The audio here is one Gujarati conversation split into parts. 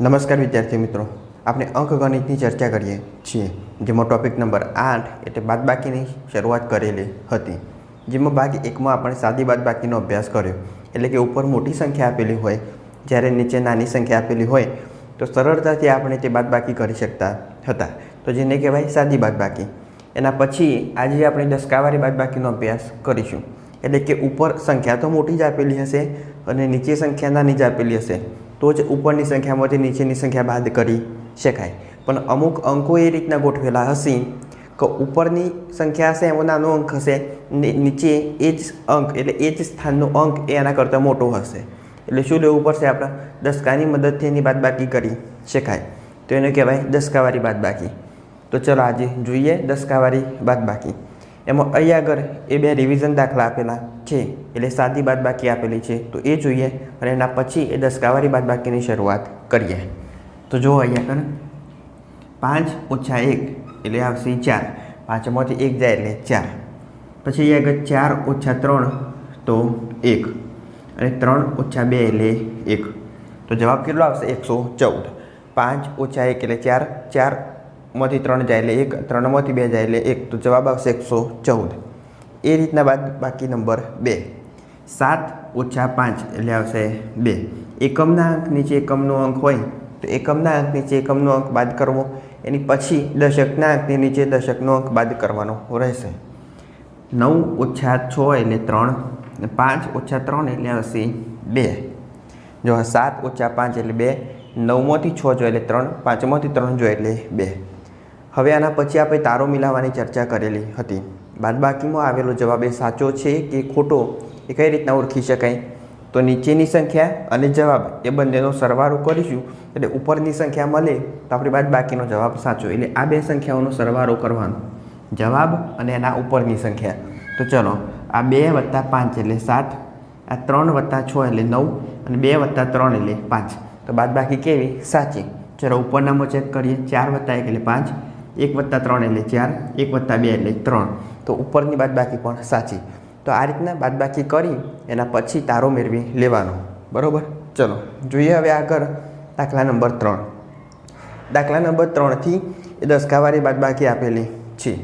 નમસ્કાર વિદ્યાર્થી મિત્રો. આપણે અંકગણિતની ચર્ચા કરીએ છીએ, જેમાં ટોપિક નંબર આઠ એટલે બાદબાકીની શરૂઆત કરેલી હતી. જેમાં ભાગ એકમાં આપણે સાદી બાદબાકીનો અભ્યાસ કર્યો. એટલે કે ઉપર મોટી સંખ્યા આપેલી હોય, જ્યારે નીચે નાની સંખ્યા આપેલી હોય, તો સરળતાથી આપણે તે બાદબાકી કરી શકતા હતા. તો જેને કહેવાય સાદી બાદબાકી. એના પછી આજે આપણે દસકાવારી બાદબાકીનો અભ્યાસ કરીશું. એટલે કે ઉપર સંખ્યા તો મોટી જ આપેલી હશે અને નીચે સંખ્યા નાની જ આપેલી હશે. તો જ ઉપરની સંખ્યામાંથી નીચેની સંખ્યા બાદ કરી શકાય. પણ અમુક અંકો એ રીતના ગોઠવેલા હશે કે ઉપરની સંખ્યા હશે, એમાં નાનો અંક હશે નીચે એ જ અંક, એટલે એ જ સ્થાનનો અંક એ એના કરતાં મોટો હશે. એટલે શું લેવું પડશે આપણે? દસકાની મદદથી એની બાદબાકી કરી શકાય. તો એને કહેવાય દસકાવાળી બાદબાકી. તો ચલો આજે જોઈએ દસકાવાળી બાદબાકી. એમાં અહીં આગળ એ બે રિવિઝન દાખલા આપેલા. છે, એટલે સાદી બાદબાકી આપેલી છે. તો એ જોઈએ અને એના પછી એ દસકાવારી બાદબાકીની શરૂઆત કરીએ. તો જુઓ અહીંયા આગળ પાંચ ઓછા એક, એટલે આવશે ચાર. પાંચમાંથી એક જાય એટલે ચાર. પછી અહીંયા આગળ ચાર ઓછા ત્રણ, તો એક. અને ત્રણ ઓછા બે એટલે એક. તો જવાબ કેટલો આવશે? એકસો ચૌદ. પાંચ ઓછા એક એટલે ચાર. ચારમાંથી ત્રણ જાય એટલે એક. ત્રણમાંથી બે જાય એટલે એક. તો જવાબ આવશે એકસો ચૌદ. એ રીતના બાદ બાકી નંબર બે. સાત ઓછા પાંચ એટલે આવશે બે. એકમના અંક નીચે એકમનો અંક હોય તો એકમના અંક નીચે એકમનો અંક બાદ કરવો. એની પછી દશકના અંકની નીચે દશકનો અંક બાદ કરવાનો રહેશે. નવ ઓછા છ એટલે ત્રણ પાંચ ઓછા ત્રણ એટલે આવશે બે. જો સાત ઓછા પાંચ એટલે બે, નવમાંથી છ જોઈએ એટલે ત્રણ, પાંચમાંથી ત્રણ જોઈએ એટલે બે. હવે આના પછી આપણે તારો મિલાવવાની ચર્ચા કરેલી હતી. બાદબાકીમાં આવેલો જવાબ એ સાચો છે કે ખોટો એ કઈ રીતના ઓળખી શકાય? તો નીચેની સંખ્યા અને જવાબ એ બંનેનો સરવાળો કરીશું. એટલે ઉપરની સંખ્યા મળે તો આપણી બાદબાકીનો જવાબ સાચો. એટલે આ બે સંખ્યાઓનો સરવાળો કરવાનો. જવાબ અને એના ઉપરની સંખ્યા. તો ચલો, આ બે વત્તા પાંચ એટલે સાત, આ ત્રણ વત્તા છ એટલે નવ અને બે વત્તા ત્રણ એટલે પાંચ. તો બાદબાકી કેવી? સાચી. ચલો ઉપરનામાં ચેક કરીએ. ચાર વત્તા એક એટલે પાંચ. એક વત્તા ત્રણ એટલે ચાર, એક વત્તા બે એટલે ત્રણ. તો ઉપરની બાદબાકી પણ સાચી. તો આ રીતના બાદબાકી કરી, એના પછી તારો મેળવી લેવાનો. બરાબર? ચલો, જોઈએ હવે આગળ દાખલા નંબર ત્રણ. દાખલા નંબર ત્રણથી એ દસકાવાળી બાદબાકી આપેલી છે.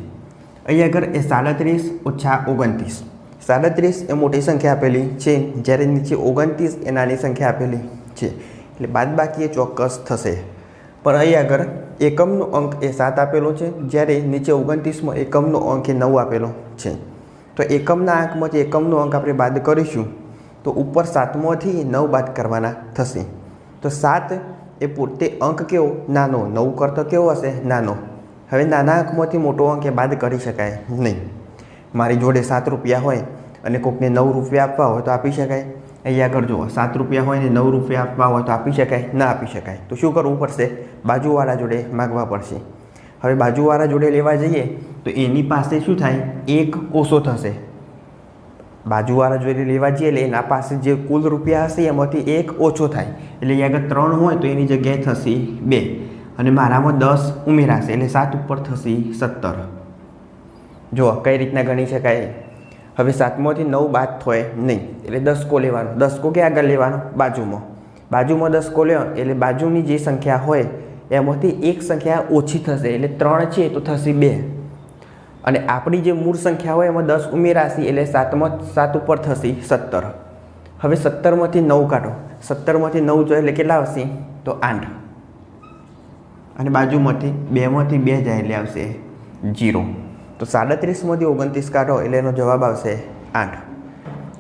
અહીં આગળ એ સાડત્રીસ ઓછા ઓગણત્રીસ. સાડત્રીસ એ મોટી સંખ્યા આપેલી છે. જ્યારે નીચે ઓગણત્રીસ એ નાની સંખ્યા આપેલી છે. એટલે બાદબાકી એ ચોક્કસ થશે. પણ અહીં આગળ એકમનો અંક એ સાત આપેલો છે. જ્યારે નીચે ઓગણત્રીસમાં એકમનો અંક એ નવ આપેલો છે. તો એકમના અંકમાંથી એકમનો અંક આપણે બાદ કરીશું, તો ઉપર સાતમાંથી નવ બાદ કરવાના થશે. તો સાત એ પોતે અંક કેવો? નાનો. નવ કરતો કેવો હશે? નાનો. હવે નાના અંકમાંથી મોટો અંક એ બાદ કરી શકાય નહીં. મારી જોડે સાત રૂપિયા હોય અને કોઈકને નવ રૂપિયા આપવા હોય તો આપી શકાય. અહીંયા આગળ જુઓ, સાત રૂપિયા હોય ને નવ રૂપિયા આપવા હોય તો આપી શકાય, ના આપી શકાય. તો શું કરવું પડશે? બાજુવાળા જોડે માગવા પડશે. હવે બાજુવાળા જોડે લેવા જઈએ તો એની પાસે શું થાય? એક ઓછો થશે. બાજુવાળા જોડે લેવા જઈએ એટલે એના પાસે જે કુલ રૂપિયા હશે એમાંથી એક ઓછો થાય. એટલે અહીંયા આગળ ત્રણ હોય તો એની જગ્યાએ થશે બે. અને મારામાં દસ ઉમેરાશે એટલે સાત ઉપર થશે સત્તર. જુઓ, કઈ રીતના ગણી શકાય? હવે સાતમાંથી નવ બાદ થાય નહીં, એટલે દસકો લેવાનો. દસકો કે આગળ લેવાનો? બાજુમાં. બાજુમાં દસકો લેવાનો, એટલે બાજુની જે સંખ્યા હોય, એમાંથી એક સંખ્યા ઓછી થશે, એટલે ત્રણ છે તો થશે બે. અને આપણી જે મૂળ સંખ્યા હોય, એમાં દસ ઉમેરાશી એટલે સાતમાં, સાત ઉપર થશે સત્તર. હવે સત્તરમાંથી નવ કાઢો. સત્તરમાંથી નવ જોઈએ એટલે કેટલા આવશે? તો આઠ. અને બાજુમાંથી બેમાંથી બે જાય એટલે આવશે જીરો તો સાડત્રીસમાંથી ઓગણત્રીસ કાઢો એટલે એનો જવાબ આવશે આઠ.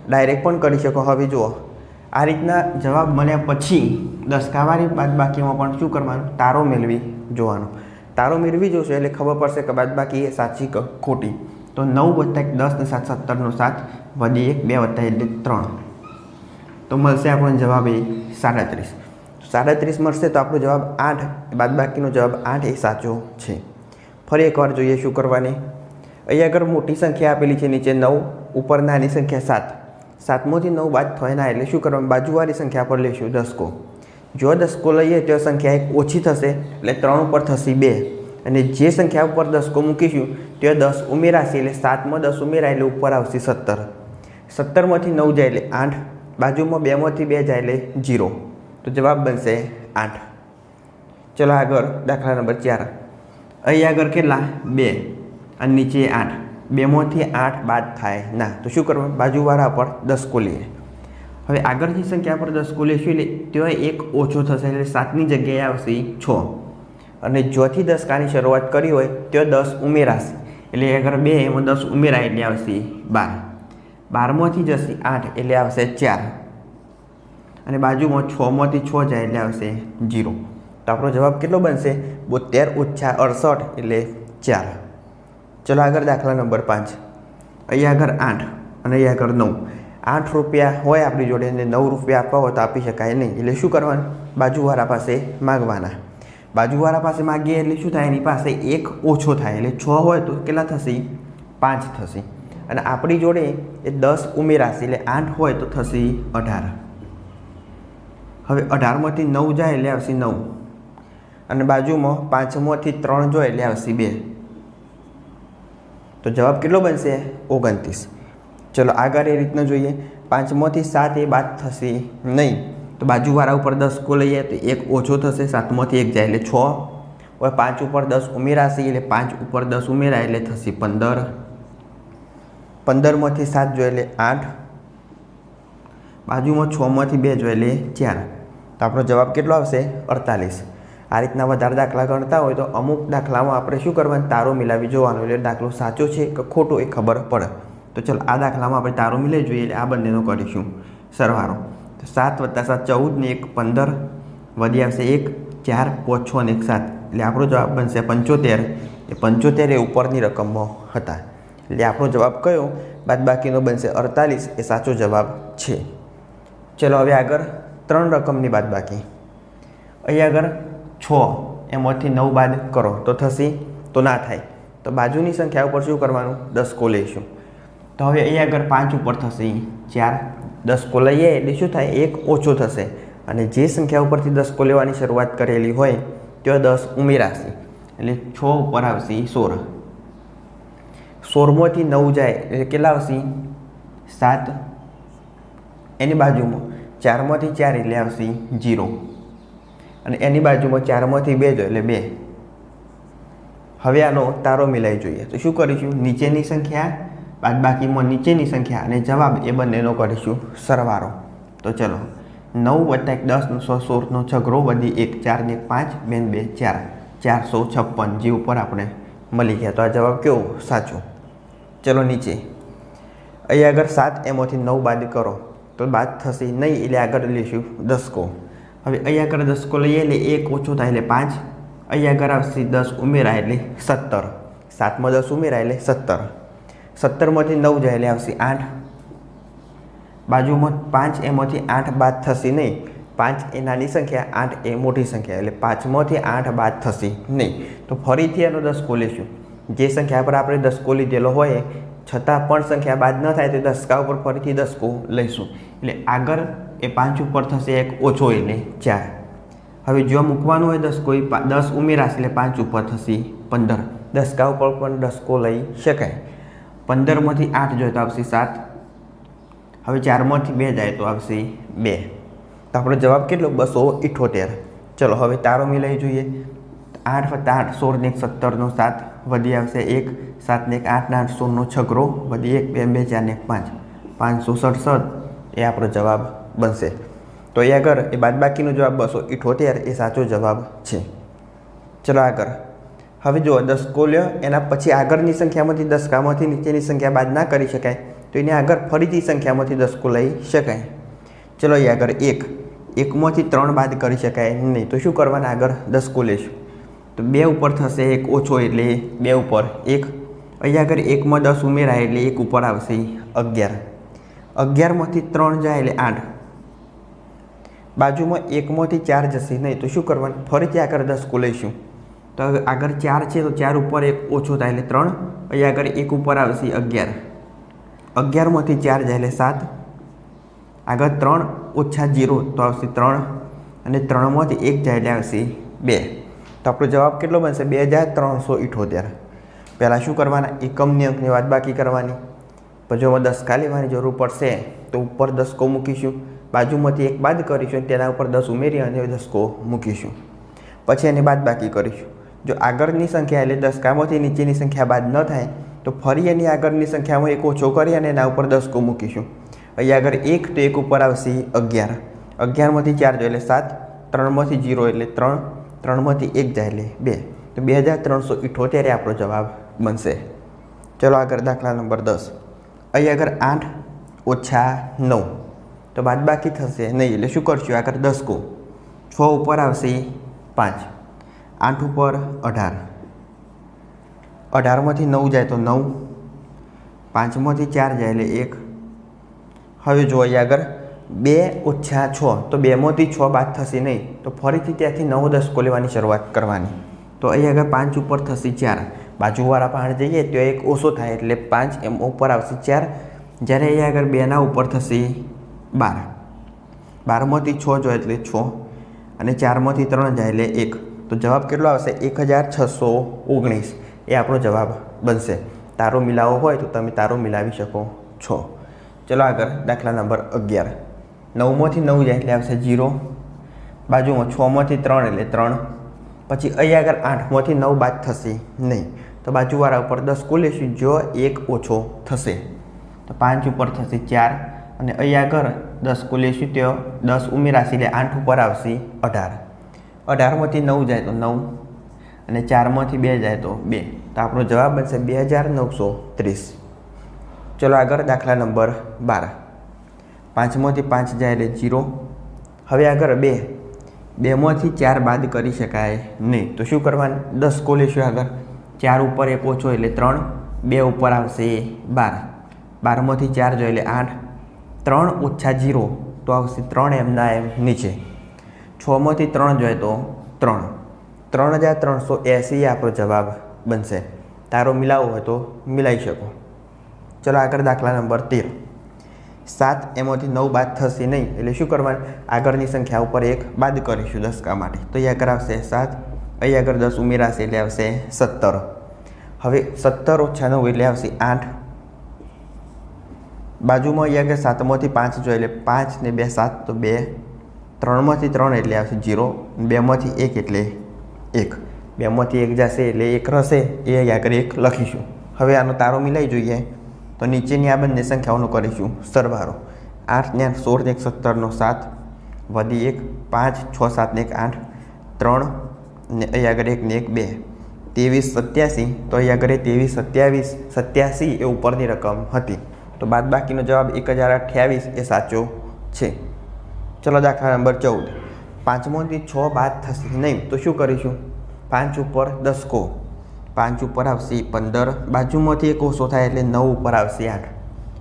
ડાયરેક્ટ પણ કરી શકો. હવે જુઓ. આ રીતના જવાબ મળ્યા પછી દસકાવાળી બાદબાકીમાં પણ શું કરવાનું? તારો મેળવી જોવાનો. તારો મેળવી જોશો એટલે ખબર પડશે કે બાદબાકી એ સાચી કે ખોટી. તો નવ વત્તા એક દસ ને સાત, સત્તરનો સાત વધી એક, બે વત્તા એટલે ત્રણ. તો મળશે આપણો જવાબ એ સાડત્રીસ. સાડત્રીસ મળશે તો આપણો જવાબ આઠ. બાદબાકીનો જવાબ આઠ એ સાચો છે. ફરી એકવાર જોઈએ શું કરવાની. અહીં આગળ મોટી સંખ્યા આપેલી છે, નીચે નવ ઉપર નાની સંખ્યા સાત. સાતમોથી નવ બાદ થાય ના એટલે શું કરવાનું? બાજુવાળી સંખ્યા પર લઈશું દસકો. જો દસકો લઈએ તો સંખ્યા એક ઓછી થશે, એટલે ત્રણ ઉપર થશે બે. અને જે સંખ્યા ઉપર દસકો મૂકીશું, તે દસ ઉમેરાશે એટલે સાતમાં દસ ઉમેરાય એટલે ઉપર આવશે સત્તર. સત્તરમાંથી નવ જાય એટલે આઠ, બાજુમાં બેમાંથી બે જાય એટલે જીરો. તો જવાબ બનશે આઠ. ચલો આગળ દાખલા નંબર ચાર. અહીં આગળ કેટલા? બે. અને નીચે આઠ. બેમાંથી આઠ બાદ થાય. ના, તો શું કરવાનું? બાજુવાળા પર દસ કો લઈએ હવે આગળની સંખ્યા પર દસ કો શું? એટલે ત્યાં એક ઓછો થશે, એટલે સાતની જગ્યાએ આવશે છ. અને જોથી દસ કાની શરૂઆત કરી હોય ત્યાં દસ ઉમેરાશે. એટલે આગળ બે, એમાં દસ ઉમેરાય એટલે આવશે બાર. બારમાંથી જશે આઠ, એટલે આવશે ચાર. અને બાજુમાં છમાંથી છ જાય એટલે આવશે જીરો. તો આપણો જવાબ કેટલો બનશે? બોતેર ઓછા અડસઠ, એટલે ચાર. ચલો આગળ દાખલા નંબર પાંચ. અહીંયા આગળ આઠ અને અહીંયા આગળ નવ. આઠ રૂપિયા હોય આપણી જોડે અને નવ રૂપિયા આપવા હોય તો આપી શકાય નહીં. એટલે શું કરવાનું? બાજુવાળા પાસે માગવાના. બાજુવાળા પાસે માગીએ એટલે શું થાય? એની પાસે એક ઓછો થાય. એટલે છ હોય તો કેટલા થશે? પાંચ થશે. અને આપણી જોડે એ દસ ઉમેરાશે. એટલે આઠ હોય તો થશે અઢાર. હવે અઢારમાંથી નવ જાય એટલે આવશે નવ. અને બાજુમાં પાંચમાંથી ત્રણ જોઈએ એટલે આવશે બે. તો જવાબ કેટલો બનશે? ઓગણત્રીસ. ચલો આગળ એ રીતના જોઈએ. પાંચમાંથી સાત એ બાદ થશે નહીં. તો બાજુવાળા ઉપર દસ કો લઈએ તો એક ઓછો થશે, સાતમાંથી એક જાય એટલે છ. હવે પાંચ ઉપર દસ ઉમેરાશે એટલે પાંચ ઉપર દસ ઉમેરાય એટલે થશે પંદર. પંદરમાંથી સાત જોઈએ એટલે આઠ. બાજુમાં છમાંથી બે જોઈએ એટલે ચાર. તો આપણો જવાબ કેટલો આવશે? અડતાલીસ. આ રીતના વધારે દાખલા ગણતા હોય તો અમુક દાખલામાં આપણે શું કરવાનું? તારો મિલાવી જોવાનો. એટલે દાખલો સાચો છે કે ખોટો એ ખબર પડે. તો ચલો, આ દાખલામાં આપણે તારો મિલાવી જોઈએ એટલે આ બંનેનો કરીશું. સરવાળો. તો સાત વત્તા સાત, ચૌદ ને એક, પંદર. વધી આવશે એક, ચાર પાંચ છ ને એક સાત એટલે આપણો જવાબ બનશે પંચોતેર. એ પંચોતેર એ ઉપરની રકમમાં હતા. એટલે આપણો જવાબ કયો? બાદબાકીનો બનશે અડતાલીસ. એ સાચો જવાબ છે. ચલો, હવે આગળ ત્રણ રકમની બાદબાકી. અહીં આગળ છ એમાંથી નવ બાદ કરો. તો થશે, તો ના થાય. તો બાજુની સંખ્યા ઉપર શું કરવાનું? દસ કો લઈશું તો હવે અહીં આગળ પાંચ ઉપર થશે. ચાર, દસ કો લઈએ એટલે શું થાય? એક ઓછો થશે. અને જે સંખ્યા ઉપરથી દસ કો લેવાની શરૂઆત કરેલી હોય, ત્યાં દસ ઉમેરાશે. એટલે છ ઉપર આવશે સોળ. સોળમાંથી નવ જાય એટલે કેટલા આવશે? સાત. એની બાજુમાં. ચારમાંથી ચાર એટલે આવશે જીરો અને એની બાજુમાં ચારમાંથી બે જો એટલે બે. હવે આનો તારો મિલાઈ જોઈએ. તો શું કરીશું? નીચેની સંખ્યા બાદબાકીમાં નીચેની સંખ્યા અને જવાબ એ બંનેનો કરીશું સરવારો. તો ચલો, નવ વત્તા એક દસનો સો સોળનો છગરો વધી એક ચારને પાંચ બેન બે ચાર. ચારસો છપ્પન, જે ઉપર આપણે મળી ગયા. તો આ જવાબ કેવો? સાચો. ચલો નીચે. અહીં આગળ સાત એમાંથી નવ બાદ કરો. તો બાદ થશે નહીં, એટલે આગળ લઈશું દસકો. હવે અહીંયા આગળ દસકો લઈએ એટલે એક ઓછો થાય એટલે પાંચ. અહીંયા આગળ આવશે દસ ઉમેરાય એટલે સત્તર. સાતમાં દસ ઉમેરાય એટલે સત્તર. સત્તરમાંથી નવ જાય એટલે આવશે આઠ. બાજુમાં પાંચ એમાંથી આઠ બાદ થશે નહીં. પાંચ એ નાની સંખ્યા, આઠ એ મોટી સંખ્યા. એટલે પાંચમાંથી આઠ બાદ થશે નહીં. તો ફરીથી એનો દસકો લઈશું જે સંખ્યા પર આપણે દસકો લીધેલો હોય છતાં પણ સંખ્યા બાદ ન થાય તો દસકા ઉપર ફરીથી દસકો લઈશું. એટલે આગળ એ પાંચ ઉપર થશે, એક ઓછો એટલે ચાર. હવે જો મૂકવાનું હોય દસકો, એ દસ ઉમેરાશે એટલે પાંચ ઉપર થશે પંદર. દસકા ઉપર પણ દસકો લઈ શકાય. પંદરમાંથી આઠ જોઈએ તો આવશે સાત. હવે ચારમાંથી બે જાય તો આવશે બે. તો આપણો જવાબ કેટલો? બસો ઇઠોતેર. ચલો, હવે તારો મિલાઈ જોઈએ. આઠ વત્તા આઠ સોળ ને એક સત્તરનો સાત, વધી આવશે એક સાત ને એક આઠના આઠ સોળનો છગરો વધી એક, બે બે, ચાર, ને એક, પાંચ. પાંચસો સડસઠ એ આપણો જવાબ બનશે. તો એ આગળ, એ બાદબાકીનો જવાબ બસો ઇઠોતેર, એ સાચો જવાબ છે. ચલો આગળ. હવે જો દસકો લ્યો એના પછી આગળની સંખ્યામાંથી દસકામાંથી નીચેની સંખ્યા બાદ ના કરી શકાય, તો એને આગળ ફરીથી સંખ્યામાંથી દસકો લઈ શકાય. ચલો એ આગળ એક. એકમાંથી ત્રણ બાદ કરી શકાય નહીં, તો શું કરવાના આગળ? દસકો લઈશું તો બે ઉપર થશે, એક ઓછો એટલે બે ઉપર. એક, અહીંયા આગળ એકમાં દસ ઉમેરાય એટલે એક ઉપર આવશે અગિયાર. અગિયારમાંથી ત્રણ જાય એટલે આઠ. બાજુમાં એકમાંથી ચાર જશે નહીં તો શું કરવાનું? ફરીથી આગળ દસ લઈશું તો હવે આગળ ચાર છે તો ચાર ઉપર એક ઓછો થાય એટલે ત્રણ. અહીંયા આગળ એક ઉપર આવશે અગિયાર. અગિયારમાંથી ચાર જાય એટલે સાત. આગળ ત્રણ ઓછા જીરો તો આવશે ત્રણ. અને ત્રણમાંથી એક જાય એટલે આવશે બે. તો આપણો જવાબ કેટલો બનશે? બે હજાર ત્રણસો ઇઠોતેર. પહેલાં શું કરવાના? એકમની અંકની વાત બાકી કરવાની. પછી એમાં દસકા લેવાની જરૂર પડશે, તો ઉપર દસકો મૂકીશું. બાજુમાંથી એક બાદ કરીશું તેના ઉપર દસ ઉમેરી અને દસકો મૂકીશું. પછી એની બાદ બાકી કરીશું. જો આગળની સંખ્યા એટલે દસકામાંથી નીચેની સંખ્યા બાદ ન થાય, તો ફરી એની આગળની સંખ્યામાં એક ઓછો કરી અને એના ઉપર દસકો મૂકીશું. અહીંયા આગળ એક તો એક ઉપર આવશે અગિયાર. અગિયારમાંથી ચાર એટલે સાત, ત્રણમાંથી જીરો એટલે ત્રણ. ત્રણમાંથી એક જાય એટલે બે. તો બે હજાર ત્રણસો ઇઠોતેર આપણો જવાબ બનશે. ચલો આગળ દાખલા નંબર દસ. અહીં આગળ આઠ ઓછા નવ. તો બાદ બાકી થશે નહીં, એટલે શું કરશું? આગળ દસ કો છ ઉપર આવશે પાંચ. આઠ ઉપર અઢાર. અઢારમાંથી નવ જાય તો નવ. પાંચમાંથી ચાર જાય એટલે એક. હવે જો અહીં આગળ. બે ઓછા છ, તો બેમાંથી છ બાદ થશે નહીં. તો ફરીથી ત્યાંથી નવ દસકો લેવાની શરૂઆત કરવાની. તો અહીં આગળ પાંચ ઉપર થશે ચાર. બાજુવાળા પહાડ જઈએ તો એક ઓછો થાય એટલે પાંચ એમ ઉપર આવશે ચાર. જ્યારે અહીંયા આગળ બેના ઉપર થશે બાર. બારમાંથી છ જો એટલે છ અને ચારમાંથી ત્રણ જાય એટલે એક. તો જવાબ કેટલો આવશે? એક હજાર છસો ઓગણીસ. એ આપણો જવાબ બનશે. તારો મિલાવો હોય તો તમે તારો મિલાવી શકો છો. ચલો આગળ દાખલા નંબર અગિયાર. નવમાંથી નવ જાય એટલે આવશે જીરો, બાજુમાં છમાંથી ત્રણ એટલે ત્રણ, પછી અહીં આગળ આઠમાંથી નવ બાદ થશે નહીં. તો બાજુવાળા ઉપર દસ કુલ લેશું જો એક ઓછો થશે. તો પાંચ ઉપર થશે ચાર, અને અહીં આગળ દસ કુલ લેશું તો દસ ઉમેરાશે એટલે આઠ ઉપર આવશે અઢાર. અઢારમાંથી નવ જાય તો નવ, અને ચારમાંથી બે જાય તો બે. તો આપણો જવાબ બનશે બે હજાર નવસો ત્રીસ. ચલો આગળ દાખલા નંબર બાર. પાંચમાંથી પાંચ જાય એટલે જીરો. હવે આગળ બે. બેમાંથી ચાર બાદ કરી શકાય નહીં. તો શું કરવાનું? દસ કો આગળ. ચાર ઉપર એક ઓછો એટલે ત્રણ. બે ઉપર આવશે બાર. બારમાંથી ચાર જોઈએ એટલે આઠ. ત્રણ ઓછા જીરો તો આવશે ત્રણ એમના એમ નીચે. છમાંથી ત્રણ જોઈએ તો ત્રણ. ત્રણ હજાર ત્રણસો એંસી આપણો જવાબ બનશે. તારો મિલાવવો હોય તો મિલાવી શકો. ચલો આગળ દાખલા નંબર તેર. સાત એમાંથી નવ બાદ થશે નહીં. એટલે શું કરવાનું? આગળની સંખ્યા ઉપર એક બાદ કરીશું દસકા માટે. તો અહીં આગળ આવશે સાત અહીં આગળ દસ ઉમેરાશે એટલે આવશે સત્તર. હવે સત્તર ઓછા નવ એટલે આવશે આઠ. બાજુમાં અહીંયા આગળ સાતમાંથી પાંચ જોઈએ એટલે પાંચ ને બે સાત તો બે. ત્રણમાંથી ત્રણ એટલે આવશે જીરો. બેમાંથી એક એટલે એક. બેમાંથી એક જશે એટલે એક રહેશે. એ આગળ એક લખીશું. હવે આનો તારો મિલાઈ જોઈએ. તો નીચેની આ બંને સંખ્યાઓનો કરીશું. સરવાળો. આઠ ને આઠ સોળ એક સત્તરનો સાત, વધી એક, પાંચ, છ, સાત ને એક આઠ, ત્રણ ને અહીં આગળ એક ને એક બે. ત્રેવીસ, સત્યાસી, તો અહીં આગળ ત્રેવીસ, સત્યાવીસ, સત્યાસી એ ઉપરની રકમ હતી. તો બાદ બાકીનો જવાબ એક હજાર અઠ્યાવીસ એ સાચો છે. ચલો દાખલા નંબર ચૌદ. પાંચમોથી છ બાદ થશે નહીં. તો શું કરીશું? પાંચ ઉપર દસ કો પાંચ ઉપર આવશે, પંદર. બાજુમાંથી એક ઓછો થાય એટલે નવ ઉપર આવશે આઠ.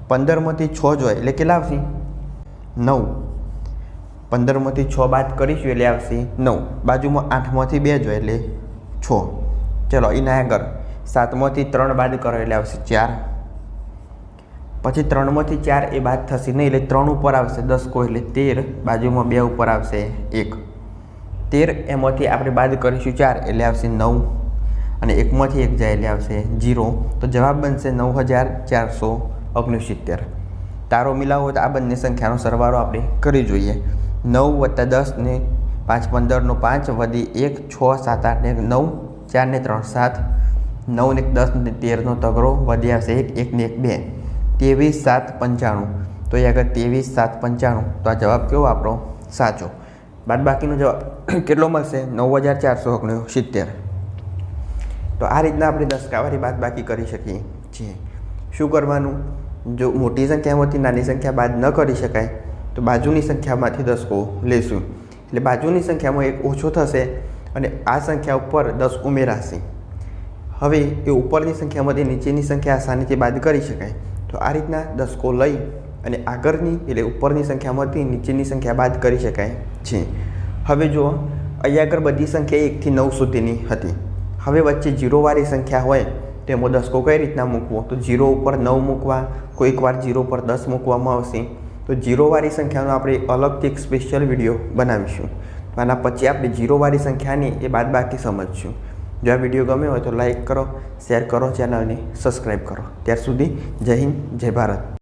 પંદરમાંથી છ જોઈએ એટલે કેટલા આવશે? નવ. પંદરમાંથી છ બાદ કરીશું એટલે આવશે નવ. બાજુમાં આઠમાંથી બે જોઈએ એટલે છ. ચલો, એના આગળ. સાતમાંથી ત્રણ બાદ કરો એટલે આવશે ચાર. પછી ત્રણમાંથી ચાર એ બાદ થશે નહીં એટલે ત્રણ ઉપર આવશે, દસ કો એટલે તેર. બાજુમાં બે ઉપર આવશે એક. તેર એમાંથી આપણે બાદ કરીશું ચાર એટલે આવશે નવ. અને એકમાંથી એક જાય એટલે આવશે જીરો. તો જવાબ બનશે નવ હજાર ચારસો ઓગણસિત્તેર. તારો મિલાવો તો આ બંને સંખ્યાનો સરવાળો આપણે કરી જોઈએ. નવ વત્તા દસ ને પાંચ પંદરનો પાંચ વધી એક છ સાત આઠ ને નવ ચાર ને ત્રણ સાત. નવ ને દસ ને તેરનો તગડો વધી આવશે એક એક ને એક બે. ત્રેવીસ સાત પંચાણું. તો એ આગળ ત્રેવીસ સાત પંચાણું. તો આ જવાબ કેવો આપણો? સાચો. બાદ બાકીનો જવાબ કેટલો મળશે? નવ હજાર ચારસો ઓગણસિત્તેર. તો આ રીતના આપણે દસકાવારી બાદ બાકી કરી શકીએ છીએ. શું કરવાનું? જો મોટી સંખ્યામાંથી નાની સંખ્યા બાદ ન કરી શકાય, તો બાજુની સંખ્યામાંથી દસકો લેશું. એટલે બાજુની સંખ્યામાં એક ઓછો થશે અને આ સંખ્યા ઉપર દસ ઉમેરાશે. હવે એ ઉપરની સંખ્યામાંથી નીચેની સંખ્યા આસાનીથી બાદ કરી શકાય. તો આ રીતના દસકો લઈ અને આગળની એટલે ઉપરની સંખ્યામાંથી નીચેની સંખ્યા બાદ કરી શકાય છે. હવે જો અહીંયા આગળ બધી સંખ્યા એકથી નવ સુધીની હતી. હવે વચ્ચે જીરોવાળી સંખ્યા હોય તેમો દસકો કઈ રીતના મૂકવો? તો જીરો ઉપર નવ મૂકવા, કોઈક વાર જીરો પર દસ મૂકવામાં આવશે. તો જીરોવાળી સંખ્યાનો આપણે અલગથી એક સ્પેશિયલ વીડિયો બનાવીશું. આના પછી આપણે જીરોવાળી સંખ્યાની એ બાદ બાકી સમજશું. જો આ વીડિયો ગમે હોય તો લાઈક કરો શેર કરો ચેનલને સબસ્ક્રાઈબ કરો. ત્યાર સુધી જય હિન્દ, જય ભારત.